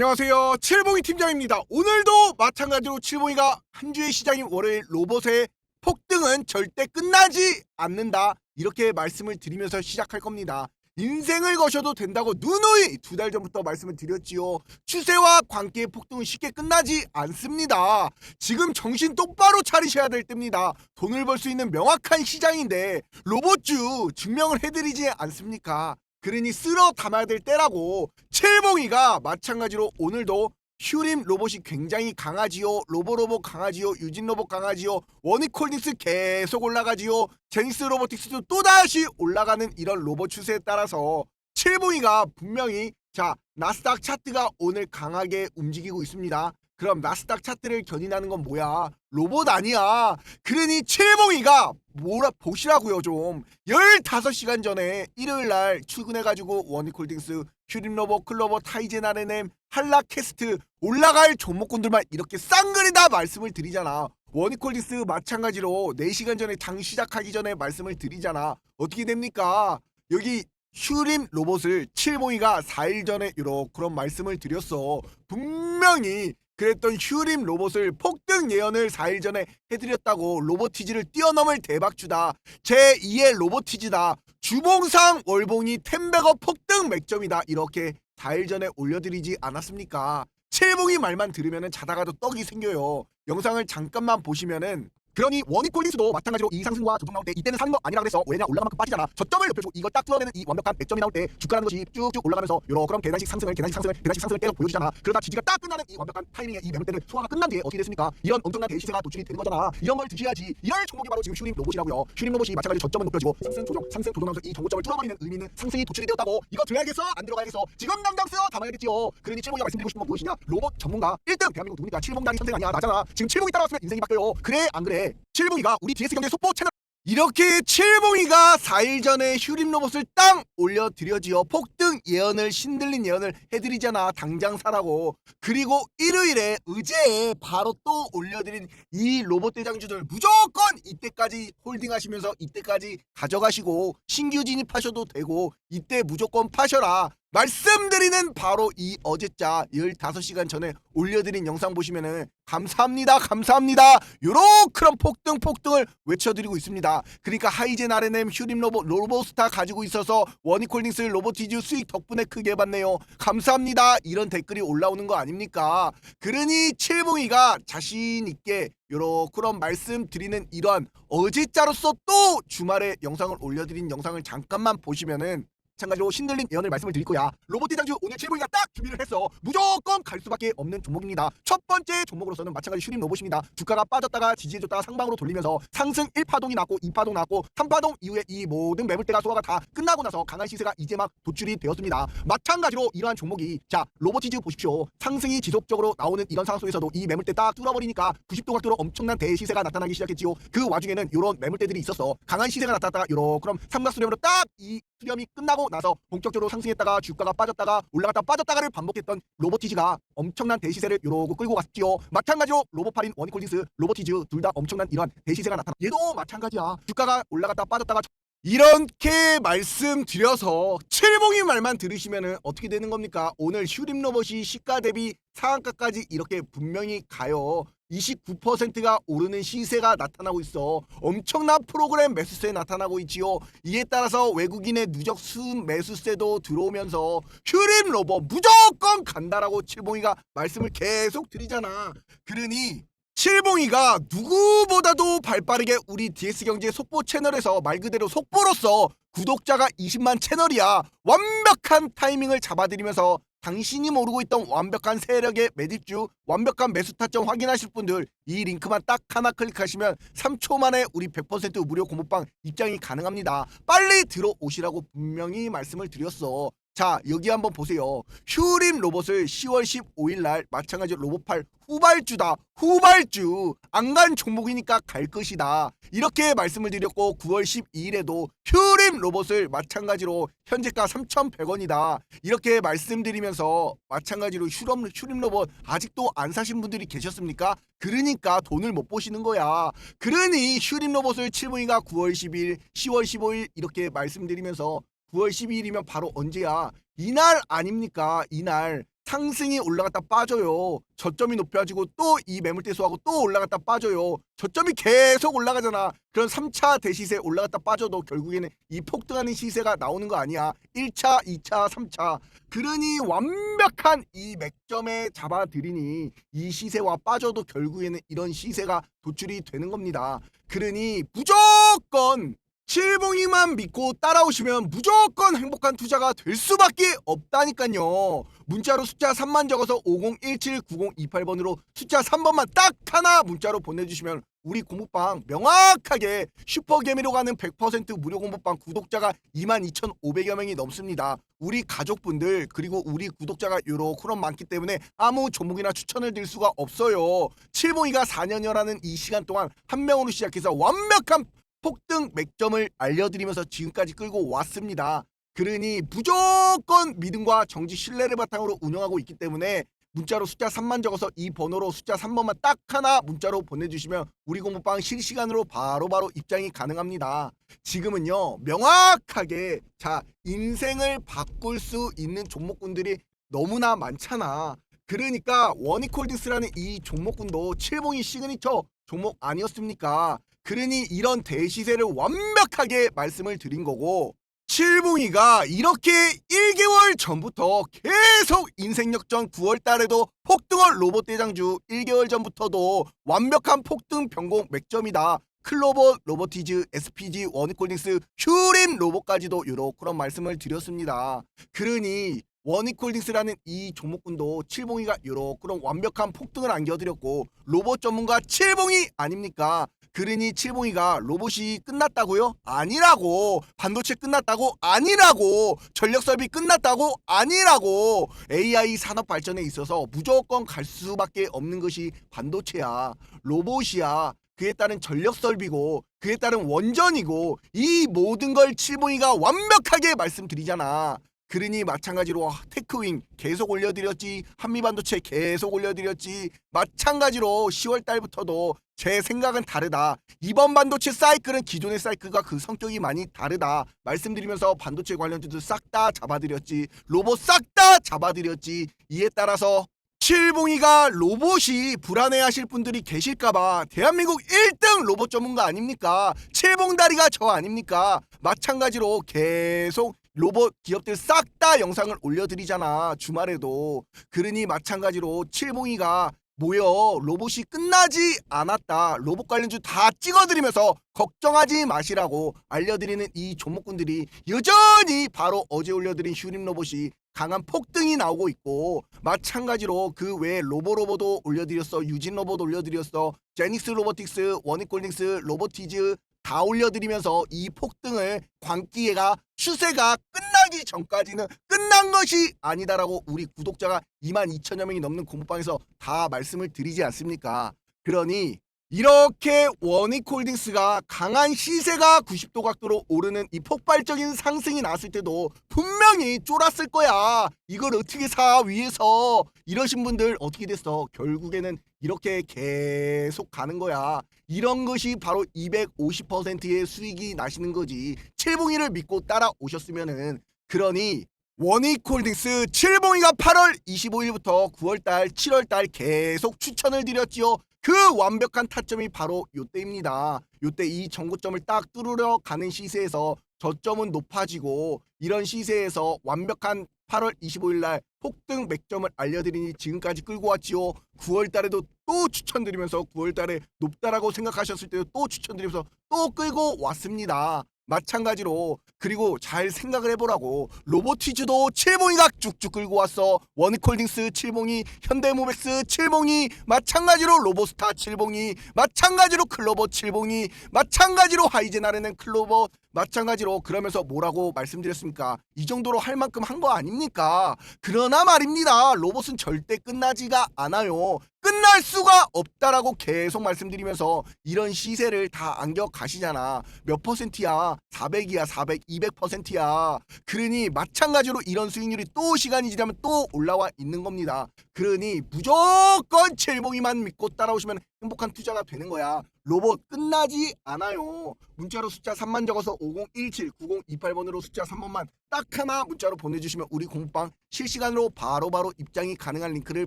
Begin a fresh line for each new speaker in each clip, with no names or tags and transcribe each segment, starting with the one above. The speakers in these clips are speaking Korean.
안녕하세요. 칠봉이 팀장입니다. 오늘도 마찬가지로 칠봉이가 한 주의 시장인 월요일 로봇의 폭등은 절대 끝나지 않는다. 이렇게 말씀을 드리면서 시작할 겁니다. 인생을 거셔도 된다고 누누이 두 달 전부터 말씀을 드렸지요. 추세와 관계의 폭등은 쉽게 끝나지 않습니다. 지금 정신 똑바로 차리셔야 될 때입니다. 돈을 벌 수 있는 명확한 시장인데 로봇주 증명을 해드리지 않습니까? 그러니 쓸어 담아야 될 때라고. 칠봉이가 마찬가지로 오늘도 휴림 로봇이 굉장히 강하지요 로보로봇 강하지요 유진 로봇 강하지요 원익홀딩스 계속 올라가지요 제니스 로보틱스도 또다시 올라가는 이런 로봇 추세에 따라서 칠봉이가 분명히 자 나스닥 차트가 오늘 강하게 움직이고 있습니다 그럼 나스닥 차트를 견인하는 건 뭐야? 로봇 아니야. 그러니 칠봉이가 뭐라 보시라고요 좀. 15시간 전에 일요일 날 출근해가지고 원익홀딩스 휴림로버 클로버 타이젠 아레넴 한라캐스트 올라갈 종목군들만 이렇게 쌍그리 다 말씀을 드리잖아. 원익홀딩스 마찬가지로 4시간 전에 장 시작하기 전에 말씀을 드리잖아. 어떻게 됩니까? 여기 휴림 로봇을 칠봉이가 4일 전에 이런 그런 말씀을 드렸어. 분명히 그랬던 휴림 로봇을 폭등 예언을 4일 전에 해드렸다고 로보티즈를 뛰어넘을 대박주다. 제2의 로보티즈다. 주봉상 월봉이 텐베거 폭등 맥점이다. 이렇게 4일 전에 올려드리지 않았습니까? 칠봉이 말만 들으면 자다가도 떡이 생겨요. 영상을 잠깐만 보시면은 그러니 원익골딩수도 마찬가지로 이 상승과 조정 나올 때 이때는 사는 거 아니라 그래서 왜냐 올라간 만큼 빠지잖아. 저점을 높여주고 이걸 딱 뚫어내는 이 완벽한 맥점이 나올 때 주가라는 것이 쭉쭉 올라가면서 요런 그런 계단식 상승을 계단식 상승을 계단식 상승을 계속 보여주잖아. 그러다 지지가 딱 끝나는 이 완벽한 타이밍에 이 매물대를 소화가 끝난 뒤에 어떻게 됐습니까? 이런 엄청난 대시세가 도출이 되는 거잖아. 이런 걸 드셔야지. 이럴 종목이 바로 지금 슈림 로봇이라고요. 슈림 로봇이 마찬가지로 저점은 높여지고 상승 조정 상승 조정하면서 이 정고점을 뚫어버리는 의미 있는 상승이 도출이 되었다고. 이거 들어야겠어? 안 들어가야겠어? 지금 당장 쓰여 담아야겠지요. 그러니 칠봉이가 말씀드리고 싶은 건 무엇이냐? 로봇 전문가. 1등 대한민국 누구니까? 칠봉단이 선생 아니야. 나잖아. 지금 칠봉이 따라왔으면 인생이 바뀌어요. 그래? 안 그래 칠봉이가 우리 DS 경제 속보 채널. 이렇게 칠봉이가 4일 전에 휴림 로봇을 땅 올려드려지요 폭등 예언을 신들린 예언을 해드리잖아 당장 사라고. 그리고 일요일에 의제에 바로 또 올려드린 이 로봇 대장주들 무조건 이때까지 홀딩하시면서 이때까지 가져가시고 신규 진입하셔도 되고 이때 무조건 파셔라 말씀드리는 바로 이 어제자 15시간 전에 올려드린 영상 보시면은 감사합니다 감사합니다. 요렇게 폭등 폭등을 외쳐드리고 있습니다. 그러니까 하이젠 아레넴 휴림 로봇 로보스타 가지고 있어서 원익홀딩스 로보티즈 수익 덕분에 크게 받네요. 감사합니다. 이런 댓글이 올라오는 거 아닙니까? 그러니 칠봉이가 자신 있게 요렇게 그런 말씀드리는 이러한 어제자로서 또 주말에 영상을 올려드린 영상을 잠깐만 보시면은 마찬가지로 신들린 예언을 말씀을 드릴 거야. 로봇 대장주 오늘 칠봉이가 딱 준비를 했어. 무조건 갈 수밖에 없는 종목입니다. 첫 번째 종목으로서는 마찬가지 슈림 로봇입니다. 주가가 빠졌다가 지지해줬다가 상방으로 돌리면서 상승 1파동이 났고 2파동 났고 3파동 이후에 이 모든 매물대가 소화가 다 끝나고 나서 강한 시세가 이제 막 도출이 되었습니다. 마찬가지로 이러한 종목이 자 로보티즈 보십시오. 상승이 지속적으로 나오는 이런 상황 속에서도 이 매물대 딱 뚫어버리니까 90도 각도로 엄청난 대시세가 나타나기 시작했지요. 그 와중에는 이런 매물대들이 있었어. 강한 시세가 나타났다가 요런 그럼 삼각수렴으로 딱 이 수렴이 끝나고 나서 본격적으로 상승했다가 주가가 빠졌다가 올라갔다 빠졌다가를 반복했던 로보티즈가 엄청난 대시세를 요러고 끌고 갔지요. 마찬가지로 로보팔인 원이콜딩스 로보티즈 둘 다 엄청난 이러한 대시세가 나타나. 얘도 마찬가지야. 주가가 올라갔다 빠졌다가 이렇게 말씀드려서 칠봉이 말만 들으시면은 어떻게 되는 겁니까? 오늘 휴림 로봇이 시가 대비 상한가까지 이렇게 분명히 가요. 29%가 오르는 시세가 나타나고 있어. 엄청난 프로그램 매수세 나타나고 있지요. 이에 따라서 외국인의 누적 순 매수세도 들어오면서 휴림 로봇 무조건 간다라고 칠봉이가 말씀을 계속 드리잖아. 그러니 칠봉이가 누구보다도 발빠르게 우리 DS경제 속보 채널에서 말 그대로 속보로서 구독자가 20만 채널이야 완벽한 타이밍을 잡아드리면서 당신이 모르고 있던 완벽한 세력의 매집주 완벽한 매수 타점 확인하실 분들 이 링크만 딱 하나 클릭하시면 3초 만에 우리 100% 무료 공모방 입장이 가능합니다. 빨리 들어오시라고 분명히 말씀을 드렸어 자 여기 한번 보세요. 휴림 로봇을 10월 15일 날 마찬가지로 로봇팔 후발주다. 후발주! 안간 종목이니까 갈 것이다. 이렇게 말씀을 드렸고 9월 12일에도 휴림 로봇을 마찬가지로 현재가 3,100원이다. 이렇게 말씀드리면서 마찬가지로 휴럼, 휴림 로봇 아직도 안 사신 분들이 계셨습니까? 그러니까 돈을 못 보시는 거야. 그러니 휴림 로봇을 7분이가 9월 10일 10월 15일 이렇게 말씀드리면서 9월 12일이면 바로 언제야? 이날 아닙니까? 이날 상승이 올라갔다 빠져요. 저점이 높여지고 또 이 매물대수하고 또 올라갔다 빠져요. 저점이 계속 올라가잖아. 그런 3차 대시세 올라갔다 빠져도 결국에는 이 폭등하는 시세가 나오는 거 아니야. 1차, 2차, 3차. 그러니 완벽한 이 맥점에 잡아들이니 이 시세와 빠져도 결국에는 이런 시세가 도출이 되는 겁니다. 그러니 무조건 칠봉이만 믿고 따라오시면 무조건 행복한 투자가 될 수밖에 없다니까요. 문자로 숫자 3만 적어서 50179028번으로 숫자 3번만 딱 하나 문자로 보내주시면 우리 공부방 명확하게 슈퍼개미로 가는 100% 무료 공부방 구독자가 22,500여 명이 넘습니다. 우리 가족분들 그리고 우리 구독자가 요렇게 그런 많기 때문에 아무 종목이나 추천을 드릴 수가 없어요. 칠봉이가 4년여라는 이 시간 동안 한 명으로 시작해서 완벽한 폭등 맥점을 알려드리면서 지금까지 끌고 왔습니다. 그러니 무조건 믿음과 정지 신뢰를 바탕으로 운영하고 있기 때문에 문자로 숫자 3만 적어서 이 번호로 숫자 3번만 딱 하나 문자로 보내주시면 우리 공부방 실시간으로 바로바로 입장이 가능합니다. 지금은요 명확하게 자 인생을 바꿀 수 있는 종목군들이 너무나 많잖아. 그러니까 원이콜딩스라는 이 종목군도 칠봉이 시그니처 종목 아니었습니까? 그러니 이런 대시세를 완벽하게 말씀을 드린 거고 칠봉이가 이렇게 1개월 전부터 계속 인생역전 9월 달에도 폭등월 로봇 대장주 1개월 전부터도 완벽한 폭등 변공 맥점이다. 클로버 로보티즈, SPG, 원이콜딩스, 휴림 로봇까지도 요렇게 말씀을 드렸습니다. 그러니 원이콜딩스라는 이 종목군도 칠봉이가 요렇게 완벽한 폭등을 안겨드렸고 로봇 전문가 칠봉이 아닙니까? 그러니 칠봉이가 로봇이 끝났다고요? 아니라고 반도체 끝났다고? 아니라고 전력 설비 끝났다고? 아니라고 AI 산업 발전에 있어서 무조건 갈 수밖에 없는 것이 반도체야 로봇이야 그에 따른 전력 설비고 그에 따른 원전이고 이 모든 걸 칠봉이가 완벽하게 말씀드리잖아 그러니 마찬가지로 테크윙 계속 올려드렸지 한미반도체 계속 올려드렸지 마찬가지로 10월 달부터도 제 생각은 다르다 이번 반도체 사이클은 기존의 사이클과 그 성격이 많이 다르다 말씀드리면서 반도체 관련주도 싹다 잡아드렸지 로봇 싹 다 잡아드렸지 이에 따라서 칠봉이가 로봇이 불안해하실 분들이 계실까봐 대한민국 1등 로봇 전문가 아닙니까? 칠봉다리가 저 아닙니까? 마찬가지로 계속 로봇 기업들 싹 다 영상을 올려드리잖아 주말에도. 그러니 마찬가지로 칠봉이가 모여 로봇이 끝나지 않았다. 로봇 관련주 다 찍어드리면서 걱정하지 마시라고 알려드리는 이 종목군들이 여전히 바로 어제 올려드린 휴림 로봇이 강한 폭등이 나오고 있고 마찬가지로 그 외에 로보로보도 올려드렸어 유진 로봇 올려드렸어 제닉스 로보틱스 원익골딩스 로보티즈 다 올려드리면서 이 폭등을 광기회가 추세가 끝나기 전까지는 끝난 것이 아니다라고 우리 구독자가 2만 2천여 명이 넘는 공부방에서 다 말씀을 드리지 않습니까? 그러니 이렇게 원익홀딩스가 강한 시세가 90도 각도로 오르는 이 폭발적인 상승이 났을 때도 분명히 쫄았을 거야. 이걸 어떻게 사 위에서 이러신 분들 어떻게 됐어? 결국에는 이렇게 계속 가는 거야. 이런 것이 바로 250%의 수익이 나시는 거지. 칠봉이를 믿고 따라오셨으면은 그러니 원익홀딩스 칠봉이가 8월 25일부터 9월달, 7월달 계속 추천을 드렸지요. 그 완벽한 타점이 바로 요때입니다. 요때 이 전고점을 딱 뚫으러 가는 시세에서 저점은 높아지고 이런 시세에서 완벽한 8월 25일 날 폭등 맥점을 알려드리니 지금까지 끌고 왔지요. 9월 달에도 또 추천드리면서 9월 달에 높다라고 생각하셨을 때도 또 추천드리면서 또 끌고 왔습니다. 마찬가지로 그리고 잘 생각을 해보라고 로보티즈도 칠봉이가 쭉쭉 끌고 왔어. 원이콜딩스 칠봉이 현대모백스 칠봉이 마찬가지로 로보스타 칠봉이 마찬가지로 클로버 칠봉이 마찬가지로 하이제나르는 클로버 마찬가지로 그러면서 뭐라고 말씀드렸습니까 이 정도로 할 만큼 한 거 아닙니까 그러나 말입니다 로봇은 절대 끝나지가 않아요 끝 끝날 수가 없다라고 계속 말씀드리면서 이런 시세를 다 안겨 가시잖아. 몇 퍼센트야? 400이야, 400, 200%야. 그러니 마찬가지로 이런 수익률이 또 시간이 지나면 또 올라와 있는 겁니다. 그러니 무조건 칠봉이만 믿고 따라오시면 행복한 투자가 되는 거야. 로봇 끝나지 않아요. 문자로 숫자 3만 적어서 5017 9028번으로 숫자 3번만 딱 하나 문자로 보내주시면 우리 공부방 실시간으로 바로바로 입장이 가능한 링크를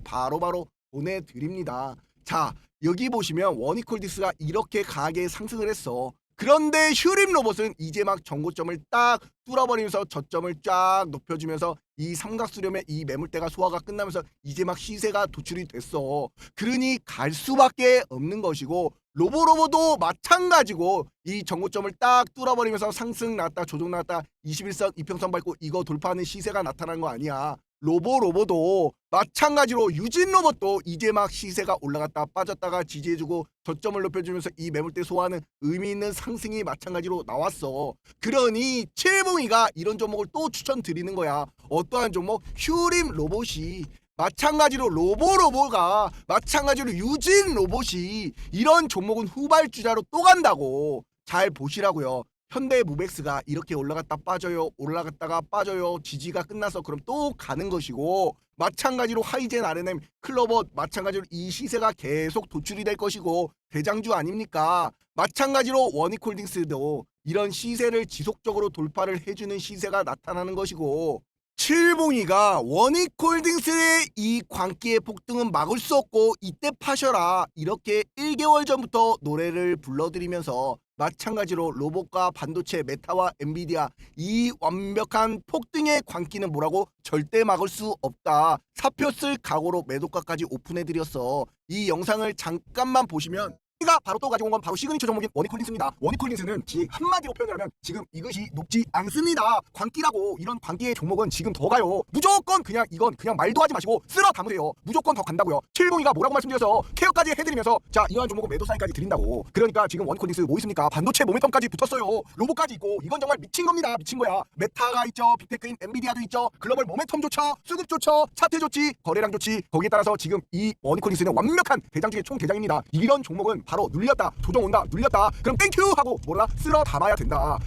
바로 바로 보내드립니다. 자 여기 보시면 원이콜디스가 이렇게 강하게 상승을 했어. 그런데 휴림 로봇은 이제 막 정고점을 딱 뚫어버리면서 저점을 쫙 높여주면서 이 삼각수렴의 이 매물대가 소화가 끝나면서 이제 막 시세가 도출이 됐어. 그러니 갈 수밖에 없는 것이고 로보로보도 마찬가지고 이 정고점을 딱 뚫어버리면서 상승 나왔다 조정 나왔다 21선 이평선 밟고 이거 돌파하는 시세가 나타난 거 아니야. 로보 로보도 마찬가지로 유진 로봇도 이제 막 시세가 올라갔다 빠졌다가 지지해주고 저점을 높여주면서 이 매물대 소화하는 의미 있는 상승이 마찬가지로 나왔어. 그러니 칠봉이가 이런 종목을 또 추천드리는 거야. 어떠한 종목? 휴림 로봇이 마찬가지로 로보로보가 마찬가지로 유진 로봇이 이런 종목은 후발주자로 또 간다고 잘 보시라고요. 현대 무백스가 이렇게 올라갔다 빠져요. 올라갔다가 빠져요. 지지가 끝나서 그럼 또 가는 것이고 마찬가지로 하이젠 RNM 클로버 마찬가지로 이 시세가 계속 도출이 될 것이고 대장주 아닙니까? 마찬가지로 원익홀딩스도 이런 시세를 지속적으로 돌파를 해주는 시세가 나타나는 것이고 칠봉이가 원익홀딩스의 이 광기의 폭등은 막을 수 없고 이때 파셔라 이렇게 1개월 전부터 노래를 불러드리면서 마찬가지로 로봇과 반도체 메타와 엔비디아 이 완벽한 폭등의 광기는 뭐라고? 절대 막을 수 없다. 사표 쓸 각오로 매도가까지 오픈해드렸어. 이 영상을 잠깐만 보시면 가 바로 또 가지고 온 건 바로 시그니처 종목인 원익홀딩스입니다. 원익홀딩스는 지 한마디로 표현을 하면 지금 이것이 높지 않습니다. 광기라고 이런 광기의 종목은 지금 더 가요. 무조건 그냥 이건 그냥 말도 하지 마시고 쓸어 담으세요. 무조건 더 간다고요. 칠봉이가 뭐라고 말씀드려서 케어까지 해드리면서 자 이러한 종목은 매도 사인까지 드린다고. 그러니까 지금 원익홀딩스 뭐 있습니까? 반도체 모멘텀까지 붙었어요. 로봇까지 있고 이건 정말 미친 겁니다. 미친 거야. 메타가 있죠. 빅테크인 엔비디아도 있죠. 글로벌 모멘텀 좋죠. 수급 좋죠. 차트 좋지. 거래량 좋지. 거기에 따라서 지금 이 원익홀딩스는 완벽한 대장 중에 총 대장입니다. 이런 종목은 바로 눌렸다. 조정 온다. 눌렸다. 그럼 땡큐 하고 몰라? 쓸어 담아야 된다.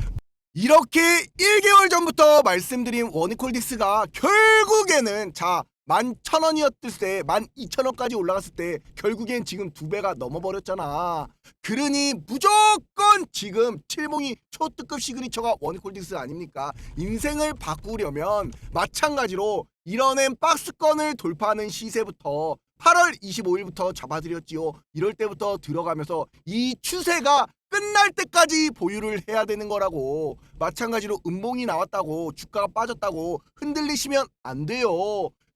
이렇게 1개월 전부터 말씀드린 원이콜딕스가 결국에는 자 11,000원이었을 때 12,000원까지 올라갔을 때 결국엔 지금 두 배가 넘어버렸잖아. 그러니 무조건 지금 칠봉이 초특급 시그니처가 원이콜딕스 아닙니까? 인생을 바꾸려면 마찬가지로 이뤄낸 박스권을 돌파하는 시세부터 8월 25일부터 잡아드렸지요. 이럴 때부터 들어가면서 이 추세가 끝날 때까지 보유를 해야 되는 거라고. 마찬가지로 음봉이 나왔다고 주가가 빠졌다고 흔들리시면 안 돼요.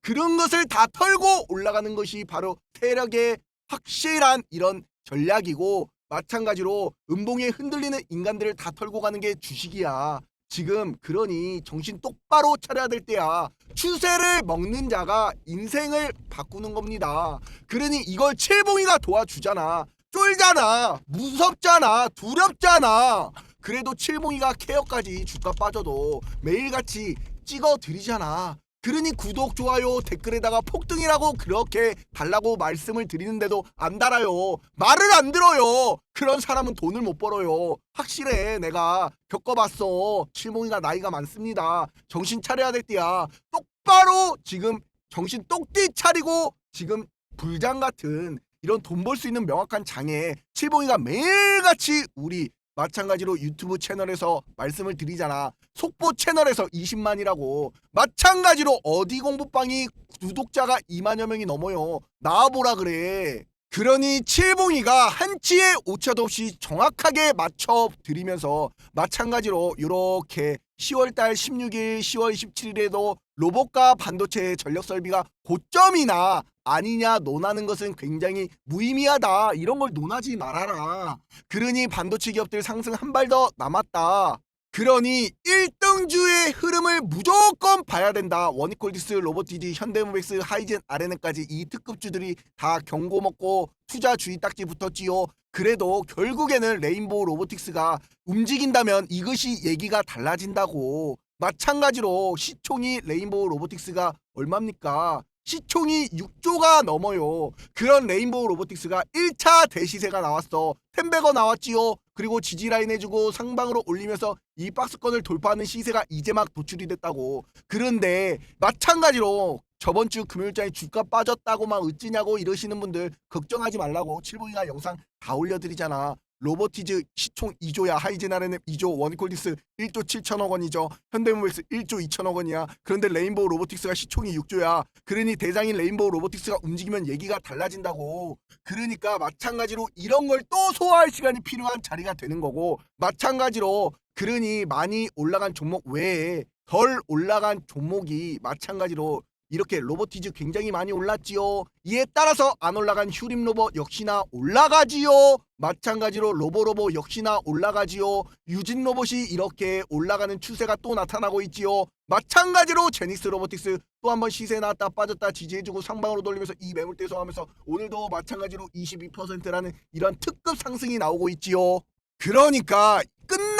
그런 것을 다 털고 올라가는 것이 바로 세력의 확실한 이런 전략이고 마찬가지로 음봉에 흔들리는 인간들을 다 털고 가는 게 주식이야. 지금 그러니 정신 똑바로 차려야 될 때야. 추세를 먹는 자가 인생을 바꾸는 겁니다. 그러니 이걸 칠봉이가 도와주잖아. 쫄잖아. 무섭잖아. 두렵잖아. 그래도 칠봉이가 케어까지 주가 빠져도 매일같이 찍어 드리잖아. 그러니 구독, 좋아요, 댓글에다가 폭등이라고 그렇게 달라고 말씀을 드리는데도 안 달아요. 말을 안 들어요. 그런 사람은 돈을 못 벌어요. 확실해. 내가 겪어봤어. 칠몽이가 나이가 많습니다. 정신 차려야 될 때야. 똑바로 지금 정신 똑띠 차리고 지금 불장 같은 이런 돈 벌 수 있는 명확한 장에 칠봉이가 매일같이 우리 마찬가지로 유튜브 채널에서 말씀을 드리잖아. 속보 채널에서 20만이라고. 마찬가지로 어디 공부방이 구독자가 2만여 명이 넘어요. 나와보라 그래. 그러니 칠봉이가 한치의 오차도 없이 정확하게 맞춰 드리면서 마찬가지로 이렇게 10월달 16일, 10월 17일에도 로봇과 반도체 전력 설비가 고점이나 아니냐 논하는 것은 굉장히 무의미하다. 이런 걸 논하지 말아라. 그러니 반도체 기업들 상승 한 발 더 남았다. 그러니 1등주의 흐름을 무조건 봐야 된다. 원이콜디스, 로보티지, 현대모백스, 하이젠, 아레네까지 이 특급주들이 다 경고 먹고 투자 주의 딱지 붙었지요. 그래도 결국에는 레인보우 로보틱스가 움직인다면 이것이 얘기가 달라진다고. 마찬가지로 시총이 레인보우 로보틱스가 얼마입니까? 시총이 6조가 넘어요. 그런 레인보우 로보틱스가 1차 대시세가 나왔어. 템베거 나왔지요. 그리고 지지라인 해주고 상방으로 올리면서 이 박스권을 돌파하는 시세가 이제 막 도출이 됐다고. 그런데 마찬가지로 저번 주 금요일장에 주가 빠졌다고 막 어찌냐고 이러시는 분들 걱정하지 말라고 칠봉이가 영상 다 올려드리잖아. 로보티즈 시총 2조야 하이젠 아르넴 2조 원콜디스 1조 7천억 원이죠. 현대모비스 1조 2천억 원이야. 그런데 레인보우 로보틱스가 시총이 6조야. 그러니 대장인 레인보우 로보틱스가 움직이면 얘기가 달라진다고. 그러니까 마찬가지로 이런 걸 또 소화할 시간이 필요한 자리가 되는 거고. 마찬가지로 그러니 많이 올라간 종목 외에 덜 올라간 종목이 마찬가지로 이렇게 로보티즈 굉장히 많이 올랐지요. 이에 따라서 안 올라간 휴림 로봇 역시나 올라가지요. 마찬가지로 로보로보 역시나 올라가지요. 유진 로봇이 이렇게 올라가는 추세가 또 나타나고 있지요. 마찬가지로 제닉스 로보틱스 또 한번 시세 나왔다 빠졌다 지지해주고 상방으로 돌리면서 이 매물대 소하면서 오늘도 마찬가지로 22%라는 이런 특급 상승이 나오고 있지요. 그러니까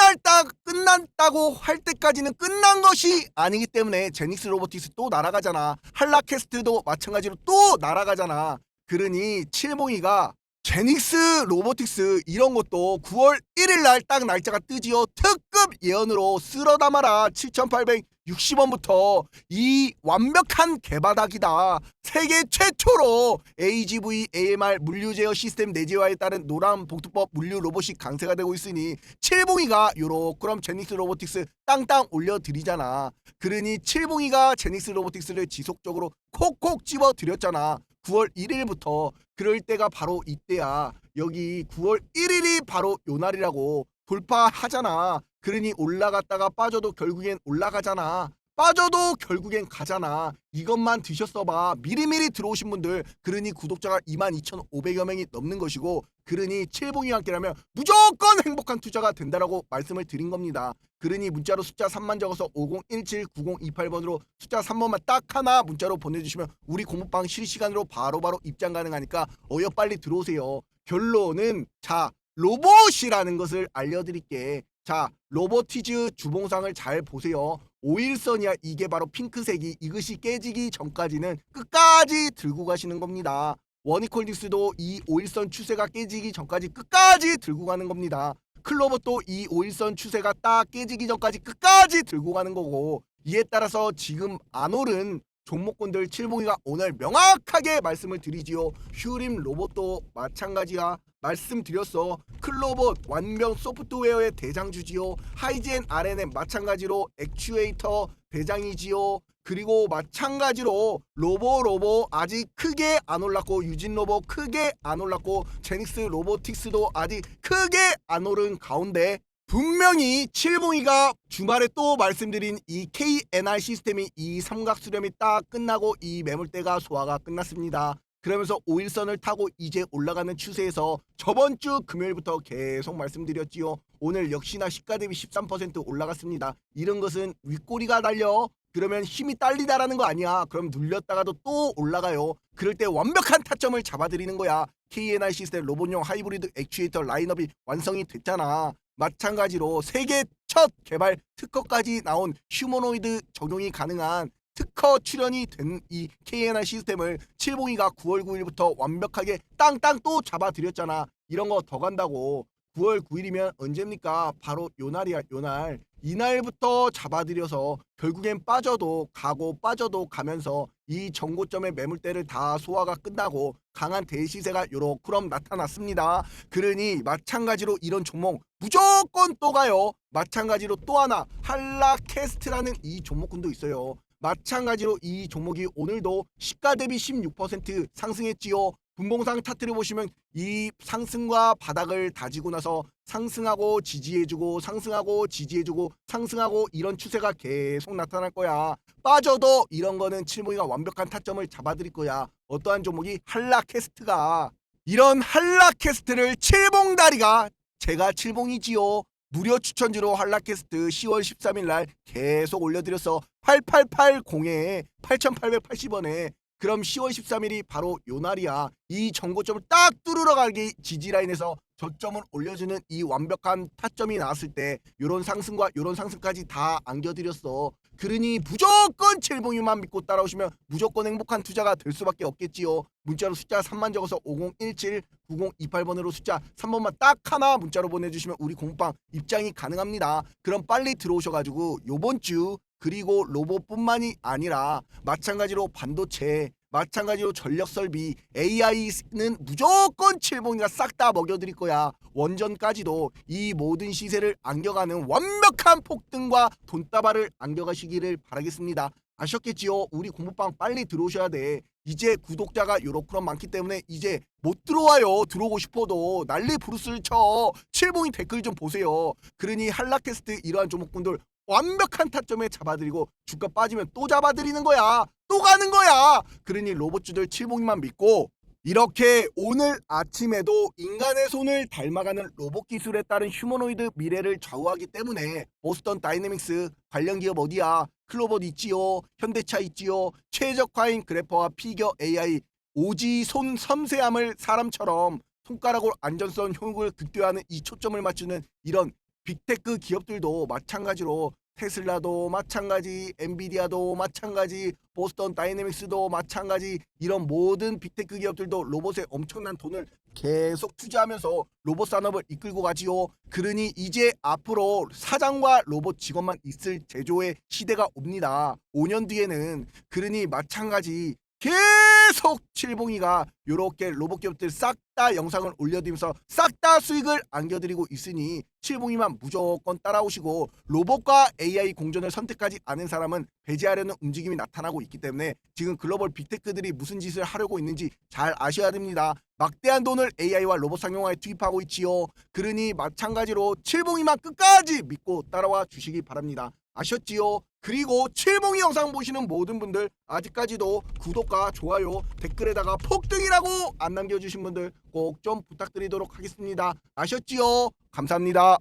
끝날 딱 끝났다고 할 때까지는 끝난 것이 아니기 때문에 제닉스 로보틱스 또 날아가잖아. 한라캐스트도 마찬가지로 또 날아가잖아. 그러니 칠봉이가 제닉스 로보틱스 이런 것도 9월 1일 날 딱 날짜가 뜨지요. 특급 예언으로 쓸어 담아라. 7,860원부터 이 완벽한 개바닥이다. 세계 최초로 AGV AMR 물류 제어 시스템 내재화에 따른 노란 복두법 물류 로봇이 강세가 되고 있으니 칠봉이가 요로 그럼 제닉스 로보틱스 땅땅 올려드리잖아. 그러니 칠봉이가 제닉스 로보틱스를 지속적으로 콕콕 집어 드렸잖아. 9월 1일부터 그럴 때가 바로 이때야. 여기 9월 1일이 바로 요 날이라고 돌파하잖아. 그러니 올라갔다가 빠져도 결국엔 올라가잖아. 빠져도 결국엔 가잖아. 이것만 드셨어봐. 미리미리 들어오신 분들, 그러니 구독자가 22,500여 명이 넘는 것이고, 그러니 칠봉이 함께라면 무조건 행복한 투자가 된다라고 말씀을 드린 겁니다. 그러니 문자로 숫자 3만 적어서 50179028번으로 숫자 3번만 딱 하나 문자로 보내주시면 우리 공부방 실시간으로 바로바로 입장 가능하니까 어여 빨리 들어오세요. 결론은 자 로봇이라는 것을 알려드릴게. 자 로보티즈 주봉상을 잘 보세요. 오일선이야 이게 바로 핑크색이 이것이 깨지기 전까지는 끝까지 들고 가시는 겁니다. 원이콜디스도 이 오일선 추세가 깨지기 전까지 끝까지 들고 가는 겁니다. 클로버도 이 오일선 추세가 딱 깨지기 전까지 끝까지 들고 가는 거고 이에 따라서 지금 안 오른 종목군들 칠봉이가 오늘 명확하게 말씀을 드리지요. 휴림 로봇도 마찬가지야. 말씀드렸어. 클로봇 완벽 소프트웨어의 대장주지요. 하이젠 RNM 마찬가지로 액추에이터 대장이지요. 그리고 마찬가지로 로보 로보 아직 크게 안 올랐고 유진 로보 크게 안 올랐고 제닉스 로보틱스도 아직 크게 안 오른 가운데 분명히 칠봉이가 주말에 또 말씀드린 이 KNR 시스템이 이 삼각 수렴이 딱 끝나고 이 매물대가 소화가 끝났습니다. 그러면서 5일선을 타고 이제 올라가는 추세에서 저번 주 금요일부터 계속 말씀드렸지요. 오늘 역시나 시가 대비 13% 올라갔습니다. 이런 것은 윗꼬리가 달려 그러면 힘이 딸리다라는 거 아니야. 그럼 눌렸다가도 또 올라가요. 그럴 때 완벽한 타점을 잡아드리는 거야. KNR 시스템 로봇용 하이브리드 액추에이터 라인업이 완성이 됐잖아. 마찬가지로 세계 첫 개발 특허까지 나온 휴머노이드 적용이 가능한 특허 출연이 된 이 KNR 시스템을 칠봉이가 9월 9일부터 완벽하게 땅땅 또 잡아드렸잖아. 이런 거 더 간다고. 9월 9일이면 언제입니까? 바로 요 날이야, 요 날. 이날부터 잡아들여서 결국엔 빠져도 가고 빠져도 가면서 이 정고점의 매물대를 다 소화가 끝나고 강한 대시세가 요렇게럼 나타났습니다. 그러니 마찬가지로 이런 종목 무조건 또 가요. 마찬가지로 또 하나 한라캐스트라는 이 종목군도 있어요. 마찬가지로 이 종목이 오늘도 시가 대비 16% 상승했지요. 분봉상 차트를 보시면 이 상승과 바닥을 다지고 나서 상승하고 지지해주고 상승하고 지지해주고 상승하고 이런 추세가 계속 나타날 거야. 빠져도 이런 거는 칠봉이가 완벽한 타점을 잡아드릴 거야. 어떠한 종목이 한라캐스트가 이런 한라캐스트를 칠봉다리가 제가 칠봉이지요. 무료 추천주로 한라캐스트 10월 13일 날 계속 올려드려서 8880에 8880원에 그럼 10월 13일이 바로 요 날이야. 이 정고점을 딱 뚫으러 가기 지지라인에서 저점을 올려주는 이 완벽한 타점이 나왔을 때 요런 상승과 요런 상승까지 다 안겨드렸어. 그러니 무조건 칠봉이만 믿고 따라오시면 무조건 행복한 투자가 될 수밖에 없겠지요. 문자로 숫자 3만 적어서 5017 9028번으로 숫자 3번만 딱 하나 문자로 보내주시면 우리 공방 입장이 가능합니다. 그럼 빨리 들어오셔가지고 요번 주 그리고 로봇뿐만이 아니라 마찬가지로 반도체 마찬가지로 전력 설비 AI는 무조건 칠봉이가 싹 다 먹여드릴 거야. 원전까지도 이 모든 시세를 안겨가는 완벽한 폭등과 돈다발을 안겨가시기를 바라겠습니다. 아셨겠지요? 우리 공부방 빨리 들어오셔야 돼. 이제 구독자가 요렇게 많기 때문에 이제 못 들어와요. 들어오고 싶어도 난리 부르스를 쳐. 칠봉이 댓글 좀 보세요. 그러니 한라캐스트 이러한 종목분들 완벽한 타점에 잡아드리고 주가 빠지면 또 잡아드리는 거야. 또 가는 거야. 그러니 로봇주들 칠봉이만 믿고 이렇게 오늘 아침에도 인간의 손을 닮아가는 로봇 기술에 따른 휴머노이드 미래를 좌우하기 때문에 보스턴 다이내믹스 관련 기업 어디야? 클로봇 있지요. 현대차 있지요. 최적화인 그래퍼와 피겨 AI 오지 손 섬세함을 사람처럼 손가락으로 안전성 효능을 극대화하는 이 초점을 맞추는 이런 빅테크 기업들도 마찬가지로 테슬라도 마찬가지, 엔비디아도 마찬가지, 보스턴 다이내믹스도 마찬가지 이런 모든 빅테크 기업들도 로봇에 엄청난 돈을 계속 투자하면서 로봇 산업을 이끌고 가지요. 그러니 이제 앞으로 사장과 로봇 직원만 있을 제조의 시대가 옵니다. 5년 뒤에는 그러니 마찬가지 계속 칠봉이가 요렇게 로봇 기업들 싹 다 영상을 올려드리면서 싹 다 수익을 안겨드리고 있으니 칠봉이만 무조건 따라오시고 로봇과 AI 공존을 선택하지 않은 사람은 배제하려는 움직임이 나타나고 있기 때문에 지금 글로벌 빅테크들이 무슨 짓을 하려고 있는지 잘 아셔야 됩니다. 막대한 돈을 AI와 로봇 상용화에 투입하고 있지요. 그러니 마찬가지로 칠봉이만 끝까지 믿고 따라와 주시기 바랍니다. 아셨지요? 그리고 칠봉이 영상 보시는 모든 분들 아직까지도 구독과 좋아요 댓글에다가 폭등이라고 안 남겨주신 분들 꼭 좀 부탁드리도록 하겠습니다. 아셨지요? 감사합니다.